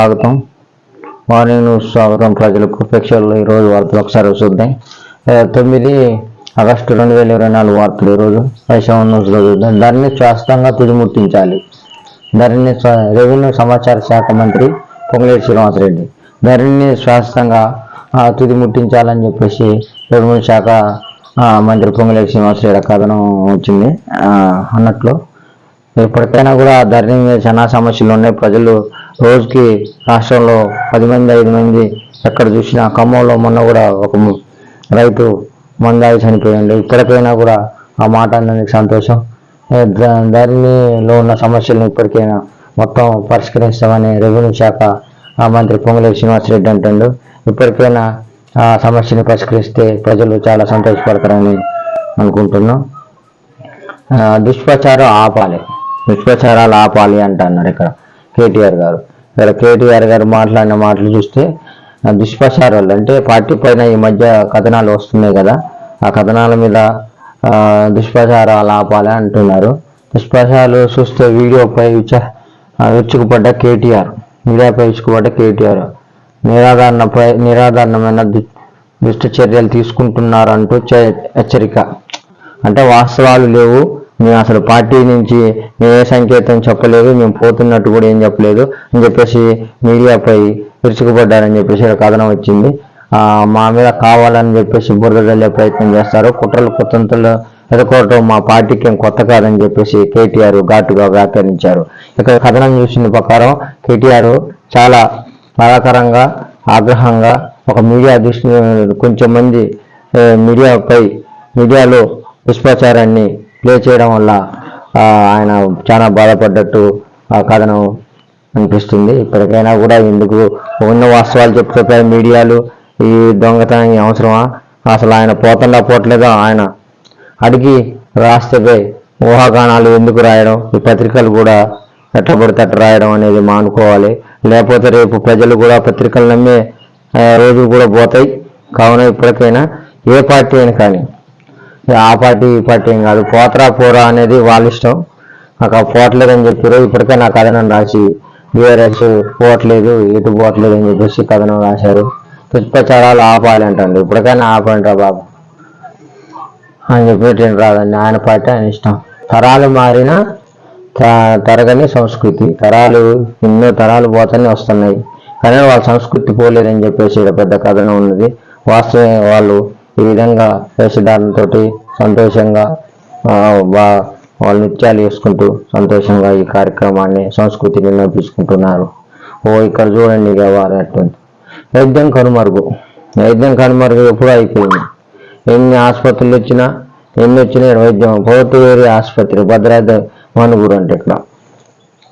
స్వాగతం. Morning news స్వాగతం ప్రజలకు. ప్రేక్షకులు ఈరోజు వార్తలు ఒకసారి చూద్దాం. తొమ్మిది ఆగస్టు రెండు వేల ఇరవై నాలుగు వార్తలు ఈరోజు వైశవ న్యూస్లో చూద్దాం. ధరని శాస్త్రంగా తుదిముట్టించాలి ధరణి రెవెన్యూ సమాచార శాఖ మంత్రి పొంగులేటి శ్రీనివాసరెడ్డి. ధరణిని శాస్త్రంగా తుదిముట్టించాలని చెప్పేసి రెవెన్యూ శాఖ మంత్రి పొంగులేటి శ్రీనివాసరెడ్డి కథనం వచ్చింది. అన్నట్లు ఎప్పటికైనా కూడా ధరణి మీద చాలా సమస్యలు ఉన్నాయి. ప్రజలు రోజుకి రాష్ట్రంలో పది మంది ఐదు మంది ఎక్కడ చూసినా ఖమ్మంలో మొన్న కూడా ఒక రైతు మందాయి చనిపోయింది ఇప్పటికైనా కూడా ఆ మాట అన్నందుకు సంతోషం. ధరణిలో ఉన్న సమస్యలను ఇప్పటికైనా మొత్తం పరిష్కరిస్తామని రెవెన్యూ శాఖ ఆ మంత్రి పొంగులేటి శ్రీనివాసరెడ్డి అంటుండు. ఇప్పటికైనా ఆ సమస్యని పరిష్కరిస్తే ప్రజలు చాలా సంతోషపడతారని అనుకుంటున్నాం. దుష్ప్రచారం ఆపాలి. దుష్ప్రచారాలు ఆపాలి అంటున్నారు ఇక్కడ కేటీఆర్ గారు. ఇక్కడ కేటీఆర్ గారు మాట్లాడిన మాటలు చూస్తే దుష్ప్రచారాలు అంటే పార్టీ పైన ఈ మధ్య కథనాలు వస్తున్నాయి కదా ఆ కథనాల మీద దుష్ప్రచారాలు ఆపాలి అంటున్నారు. దుష్ప్రచారాలు చూస్తే వీడియోపై విచ విచ్చుకుపడ్డ విరుచుకుపడ్డ కేటీఆర్ మీడియాపై విరుచుకుపడ్డ కేటీఆర్ నిరాధారణపై నిరాధారణమైన దుష్ట చర్యలు తీసుకుంటున్నారంటూ హెచ్చరిక. అంటే వాస్తవాలు లేవు. మేము అసలు పార్టీ నుంచి మేము ఏ సంకేతం చెప్పలేదు మేము పోతున్నట్టు కూడా ఏం చెప్పలేదు అని చెప్పేసి మీడియాపై విరుచుకుపడ్డారని చెప్పేసి కథనం వచ్చింది. మా మీద కావాలని చెప్పేసి బురద జల్లే ప్రయత్నం చేస్తారు. కుట్రలు కుతంతలు ఎదుర్కోవటం మా పార్టీకి ఏం కొత్త కాదని చెప్పేసి కేటీఆర్ ఘాటుగా వ్యాఖ్యానించారు. ఇక్కడ కథనం చూసిన ప్రకారం కేటీఆర్ చాలా బాధాకరంగా ఆగ్రహంగా ఒక మీడియా దృష్టి కొంచెం మంది మీడియాపై మీడియాలో దుష్ప్రచారాన్ని ప్లే చేయడం వల్ల ఆయన చాలా బాధపడ్డట్టు ఆ కథనం అనిపిస్తుంది. ఇప్పటికైనా కూడా ఎందుకు ఉన్న వాస్తవాలు చెప్తే మీడియాలు ఈ దొంగతనం అవసరమా? అసలు ఆయన పోతండా పోవట్లేదో ఆయన అడిగి రాస్తే ఊహాగానాలు ఎందుకు రాయడం? ఈ పత్రికలు కూడా ఎట్లా పడితే రాయడం అనేది మానుకోవాలి. లేకపోతే రేపు ప్రజలు కూడా పత్రికలు నమ్మే ఆ, రోజులు కూడా పోతాయి. కావున ఇప్పటికైనా ఏ పార్టీ అయినా కానీ ఆ పార్టీ ఈ పార్టీ ఏం కాదు. పోతరా పోరా అనేది వాళ్ళ ఇష్టం. నాకు ఆ పోవట్లేదని చెప్పారు ఇప్పటికే నా కథనం రాసి బీఆర్ఎస్ పోవట్లేదు ఎటు పోవట్లేదు అని చెప్పేసి కథనం రాశారు. దుష్ప్రచారాలు ఆపాలి అంటండి ఇప్పటికైనా ఆపండి రా బాబు. అని చెప్పేటి రాదండి. ఆయన పార్టీ ఆయన ఇష్టం. తరాలు మారిన త- తరగని సంస్కృతి. తరాలు ఎన్నో తరాలు పోతూనే వస్తున్నాయి. కానీ వాళ్ళ సంస్కృతి పోలేదని చెప్పేసి పెద్ద కథనం ఉన్నది. వాస్తవం వాళ్ళు ఈ విధంగా వేషధారణతో సంతోషంగా బా- వాళ్ళు నృత్యాలు వేసుకుంటూ సంతోషంగా ఈ కార్యక్రమాన్ని సంస్కృతిని నడిపించుకుంటున్నారు ఓ ఇక్కడ చూడండి ఇక వారట్టుంది వైద్యం కనుమరుగు. వైద్యం కనుమరుగు ఎప్పుడూ అయిపోయింది? ఎన్ని ఆసుపత్రులు వచ్చినా ఎన్ని వచ్చినా వైద్యం పోతువేరి ఆసుపత్రి భద్రాద్రి మనుగురు అంటే ఇక్కడ.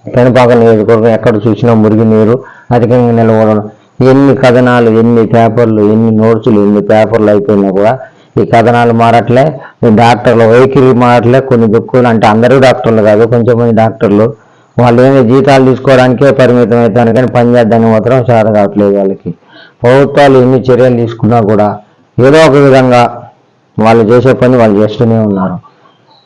పెనపాక నియోజకవర్గం ఎక్కడ చూసినా మురిగి నీరు అధికంగా నిలవడం ఎన్ని కథనాలు ఎన్ని పేపర్లు ఎన్ని నోట్సులు ఎన్ని పేపర్లు అయిపోయినా కూడా ఈ కథనాలు మారట్లే డాక్టర్లు వైఖరి మారట్లే కొన్ని దుక్కులు అంటే అందరూ డాక్టర్లు కాదు కొంచెం మంది డాక్టర్లు. వాళ్ళు ఏమి జీతాలు తీసుకోవడానికే పరిమితం అవుతాను కానీ పని మాత్రం చేత కావట్లేదు వాళ్ళకి. ప్రభుత్వాలు ఎన్ని చర్యలు తీసుకున్నా కూడా ఏదో ఒక విధంగా వాళ్ళు చేసే పని వాళ్ళు చేస్తూనే ఉన్నారు.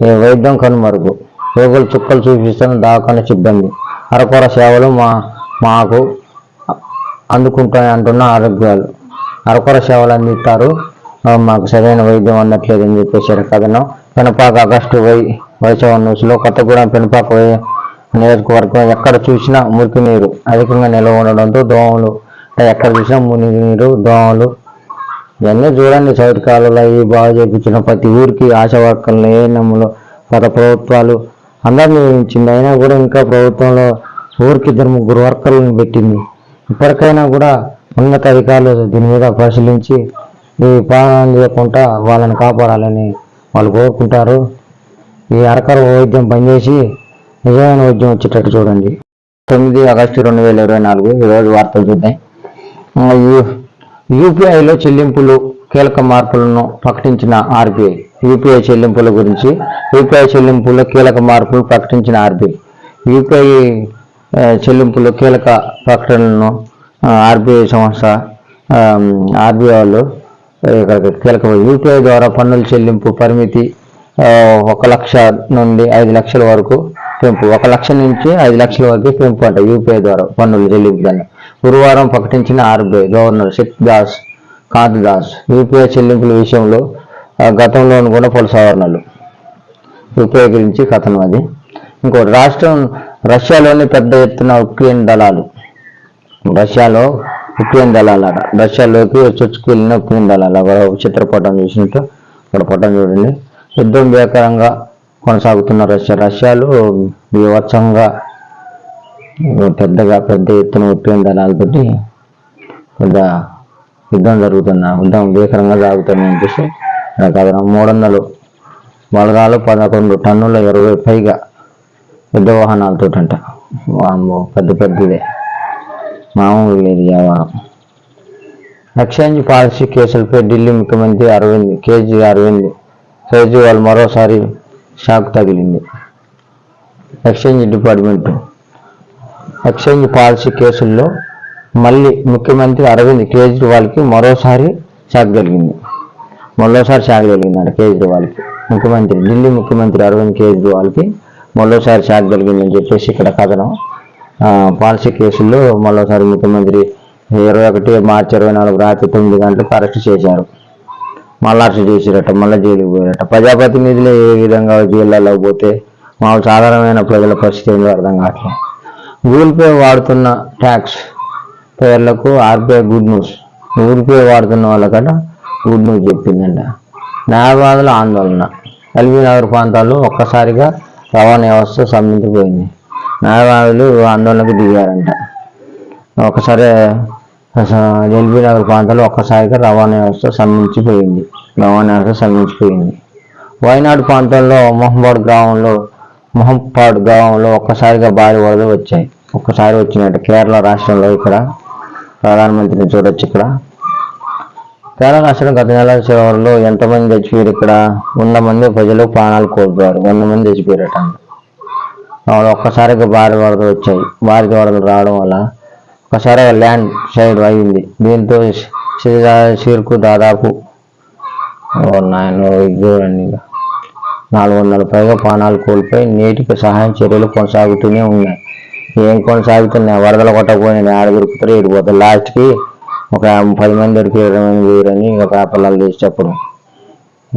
ఏ వైద్యం కనుమరుగు. రోగులు చుక్కలు చూపిస్తున్న దవాఖాన సిబ్బంది. అరకొర సేవలు మా మాకు అందుకుంటాయి అంటున్న ఆరోగ్యాలు. అరకొర సేవలు అందిస్తారు మాకు సరైన వైద్యం అందట్లేదు అని చెప్పేశారు కథను. పెనపాక ఆగస్టు వై వైశవ న్యూస్లో కొత్తగూడెం పెనపాక వై నియోజకవర్గం ఎక్కడ చూసినా మురికి నీరు అధికంగా నిల్వ ఉండడంతో దోమలు ఎక్కడ చూసినా మురికి నీరు దోమలు. ఇవన్నీ చూడండి చౌటి కాలంలో ఈ బాగా చేయించిన ప్రతి ఊరికి ఆశావర్కర్లు ఏఎన్ఎంలు గత ప్రభుత్వాలు అందరినీ ఇచ్చింది అయినా కూడా ఇంకా ప్రభుత్వంలో ఊరికి ఇద్దరు ముగ్గురు వర్కర్లను పెట్టింది. ఇప్పటికైనా కూడా ఉన్నత అధికారులు దీని మీద పరిశీలించి ఈ పాలన చేయకుండా వాళ్ళని కాపాడాలని వాళ్ళు కోరుకుంటారు. ఈ అరకర వైద్యం పనిచేసి నిజమైన వైద్యం వచ్చేటట్టు చూడండి. తొమ్మిది ఆగస్టు రెండు వేల ఇరవై నాలుగు ఈరోజు వార్తలు చూద్దాం. యూ- యూపీఐలో చెల్లింపులు కీలక మార్పులను ప్రకటించిన ఆర్బీఐ. యూపీఐ చెల్లింపుల గురించి యూపీఐ చెల్లింపుల్లో కీలక మార్పులు ప్రకటించిన ఆర్బీఐ. యూపీఐ చెల్లింపులు కీలక ప్రకటనలను ఆర్బీఐ సంస్థ ఆర్బీఐ వాళ్ళు ఇక్కడ కీలక యూపీఐ ద్వారా పన్నుల చెల్లింపు పరిమితి ఒక లక్ష నుండి ఐదు లక్షల వరకు పెంపు ఒక లక్ష నుంచి ఐదు లక్షల వరకు పెంపు అంట యూపీఐ ద్వారా పన్నులు చెల్లింపులను దాన్ని. గురువారం ప్రకటించిన RBI governor Shakti Das Kanta Das UPI చెల్లింపుల విషయంలో ఆ, గతంలోను కూడా పలు సవరణలు. యూపీఐ గురించి కథనం అది. ఇంకోటి రాష్ట్రం రష్యాలోని పెద్ద ఎత్తున ఉక్రెయిన్ దళాలు. రష్యాలో ఉక్రెయిన్ దళాల రష్యాలోకి చొచ్చుకు వెళ్ళిన ఉక్రెయిన్ దళాలు. అక్కడ ఒక చిత్రపటం చూసినట్టు ఇక్కడ పటం చూడండి. యుద్ధం భీకరంగా కొనసాగుతున్న రష్యా. రష్యాలో బీభత్సంగా పెద్దగా పెద్ద ఎత్తున ఉక్రెయిన్ దళాలతోటి పెద్ద యుద్ధం జరుగుతున్న యుద్ధం భీకరంగా సాగుతుంది చెప్పేసి ఇక్కడ కథనం మూడు వందలు బలగాలు పదకొండు టన్నుల ఇరవై పైగా యుద్ధ వాహనాలతోటంట వామ్మో పెద్ద పెద్దదే. మామూలు లేదు వ్యవహారం ఎక్స్చేంజ్ పాలసీ కేసులపై ఢిల్లీ ముఖ్యమంత్రి అరవింద్ కేజీ అరవింద్. కేజ్రీవాల్ మరోసారి షాక్ తగిలింది. Exchange department. ఎక్స్చేంజ్ పాలసీ కేసుల్లో మళ్ళీ ముఖ్యమంత్రి అరవింద్ కేజ్రీవాల్కి మరోసారి షాక్ కలిగింది మరోసారి షాక్ కలిగిందంట కేజ్రీవాల్కి. ముఖ్యమంత్రి ఢిల్లీ ముఖ్యమంత్రి అరవింద్ కేజ్రీవాల్కి మరోసారి షాక్ కలిగిందని చెప్పేసి ఇక్కడ కథనం. పాలసీ కేసుల్లో మరోసారి ముఖ్యమంత్రి ఇరవై ఒకటి మార్చి ఇరవై నాలుగు రాత్రి తొమ్మిది గంటలకు అరెస్ట్ చేశారు. మళ్ళీ అరెస్ట్ చేసిరట మళ్ళీ జైలుకి పోయారట. ప్రజాప్రతినిధులు ఏ విధంగా జైళ్ళలో పోతే మామూలు సాధారణమైన ప్రజల పరిస్థితి ఏందో అర్థం కావట్లేదు. గూగుల్ పే వాడుతున్న tax పేర్లకు RBI good news. Google Pay వాడుతున్న వాళ్ళకట గుడ్ న్యూస్ చెప్పిందంట. న్యాయవాదుల ఆందోళన. ఎల్బీ నగర్ ప్రాంతాల్లో ఒక్కసారిగా రవాణా వ్యవస్థ స్తంభించిపోయింది న్యాయవాదులు ఆందోళనకు దిగారంట. ఒకసారి ఎల్బీ నగర్ ప్రాంతంలో ఒక్కసారిగా రవాణా వ్యవస్థ స్తంభించిపోయింది రవాణా వ్యవస్థ స్తంభించిపోయింది వయనాడు ప్రాంతంలో మొహంపాడ్ గ్రామంలో మొహంపాడ్ గ్రామంలో ఒక్కసారిగా భారీ వరదలు వచ్చాయి. ఒక్కసారి వచ్చినట్టు కేరళ రాష్ట్రంలో ఇక్కడ ప్రధానమంత్రిని చూడొచ్చు ఇక్కడ. కేరళ రాష్ట్రం గత నెల చివరిలో ఎంతమంది చచ్చిపోయారు ఇక్కడ? వంద మంది ప్రజలు ప్రాణాలు కోల్పోయారు. వంద మంది చచ్చిపోయారట వాళ్ళు ఒక్కసారిగా భారీ వరదలు వచ్చాయి. భారీ వరదలు రావడం వల్ల ఒకసారి ల్యాండ్ సైడ్ అయింది. దీంతో సిరుకు దాదాపు చూడండి నాలుగు వందల పైగా ప్రాణాలు కోల్పోయి నేటికి సహాయం చర్యలు కొనసాగుతూనే ఉన్నాయి. ఏం కొనసాగుతున్నాయి? వరదలు కొట్టకపోయినా ఆడ దొరుకుతారు ఇడిపోతారు లాస్ట్కి ఒక పది మంది దొరికి ఇరవై మంది వేరని ఇక పేపర్లలో తీసేటప్పుడు.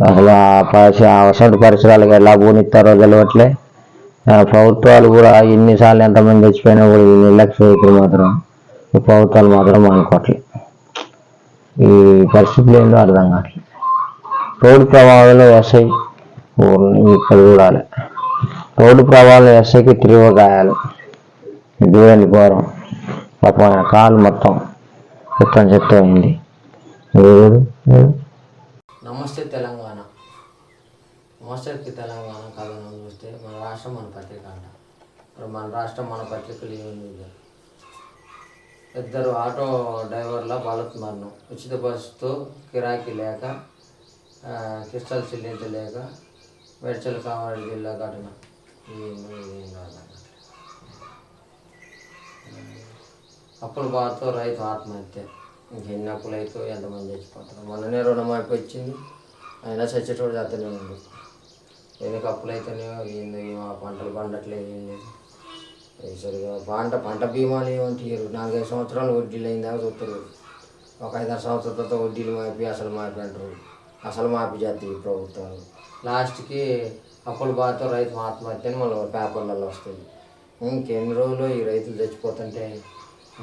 అసలు ఆ పరిస- అసలు పరిసరాలకు ఎలా పోనిస్తారో తెలియట్లే ప్రభుత్వాలు కూడా ఎన్నిసార్లు ఎంతమంది తెచ్చిపోయినా కూడా ఈ నిర్లక్ష్య మాత్రం ఈ ప్రభుత్వాలు మాత్రం అనుకోవట్లేదు ఈ పరిస్థితులు ఏందో అర్థం కావట్లేదు రోడ్డు ప్రభావంలో ఎస్ఐ ఊరిని ఇక్కడ చూడాలి. రోడ్డు ప్రభావంలో ఎస్ఐకి తీవ్ర గాయాలు. దూరండి ఘోరం. పాపం కాలు మొత్తం చెత్తం చెత్త అయింది నమస్తే తెలంగాణ. నమస్తే తెలంగాణ కథను చూస్తే మన రాష్ట్రం మన పత్రిక అంట. ఇప్పుడు మన రాష్ట్రం మన పత్రికలు ఏమి ఇద్దరు ఆటో డ్రైవర్ల బాలత్ మరణం ఉచిత బస్సుతో కిరాకీ లేక ఆ, కిష్టాలు చెల్లించలేక మేడ్చల్ కామారెడ్డి జిల్లా ఘటన. ఈ అప్పుల బాధతో రైతు ఆత్మహత్య. ఇంకెన్ని అప్పులు అయితే ఎంతమంది చచ్చిపోతారు. మొన్ననే రుణం వచ్చింది. అయినా చచ్చేటోడు చేతనే ఉంది ఎందుకు అప్పులు అయితేనేమో ఏందో ఏమో ఆ పంటలు పండట్లేదు ఏంది సరిగా పంట పంట బీమాలు ఏమంటారు నాలుగైదు సంవత్సరాలు వడ్డీలు అయిన దాకా చూస్తారు ఒక ఐదారు సంవత్సరాల తర్వాత వడ్డీలు మాపి అసలు మాపి అంటారు. అసలు మాపి చేస్తాయి ఈ ప్రభుత్వాలు. లాస్ట్కి అప్పుల బాధతో రైతు ఆత్మహత్య అని మళ్ళీ పేపర్లలో వస్తుంది ఇంకెన్ని రోజులు ఈ రైతులు చచ్చిపోతుంటే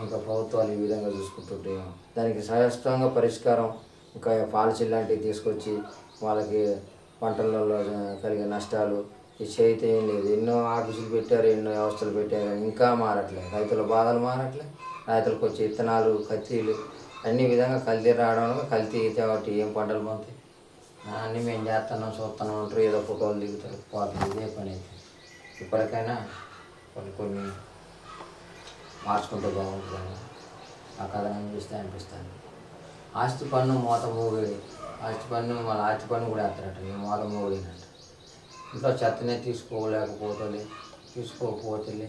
ఇంకా ప్రభుత్వాలు ఈ విధంగా చూసుకుంటుంటే దానికి సహజంగా పరిష్కారం ఇంకా పాలసీ లాంటివి తీసుకొచ్చి వాళ్ళకి పంటలలో కలిగే నష్టాలు ఈ చేతి ఏం లేదు. ఎన్నో ఆఫీసులు పెట్టారు ఎన్నో వ్యవస్థలు పెట్టారు ఇంకా మారట్లేదు రైతుల బాధలు మారట్లే. రైతులకు వచ్చే ఇత్తనాలు కత్తిలు అన్ని విధంగా కల్తీ రావడం కల్తీ అయితే ఏం పంటలు పోతాయి? అన్నీ మేము చేస్తున్నాం చూస్తున్నాం అంటారు. ఏదో ఫోటోలు దిగుతారు. పోతుంది ఇదే పని అయితే. ఇప్పటికైనా కొన్ని కొన్ని మార్చుకుంటే బాగుంటుందని ఆ కథనం చూస్తే అనిపిస్తాను. ఆస్తి పన్ను మూత మోగేది ఆస్తి పన్ను మళ్ళీ ఆస్తి పన్ను కూడా వేస్తారట. ఈ మూత మోగడినట్టు ఇంట్లో చెత్తనే తీసుకోలేకపోతుంది తీసుకోకపోతుంది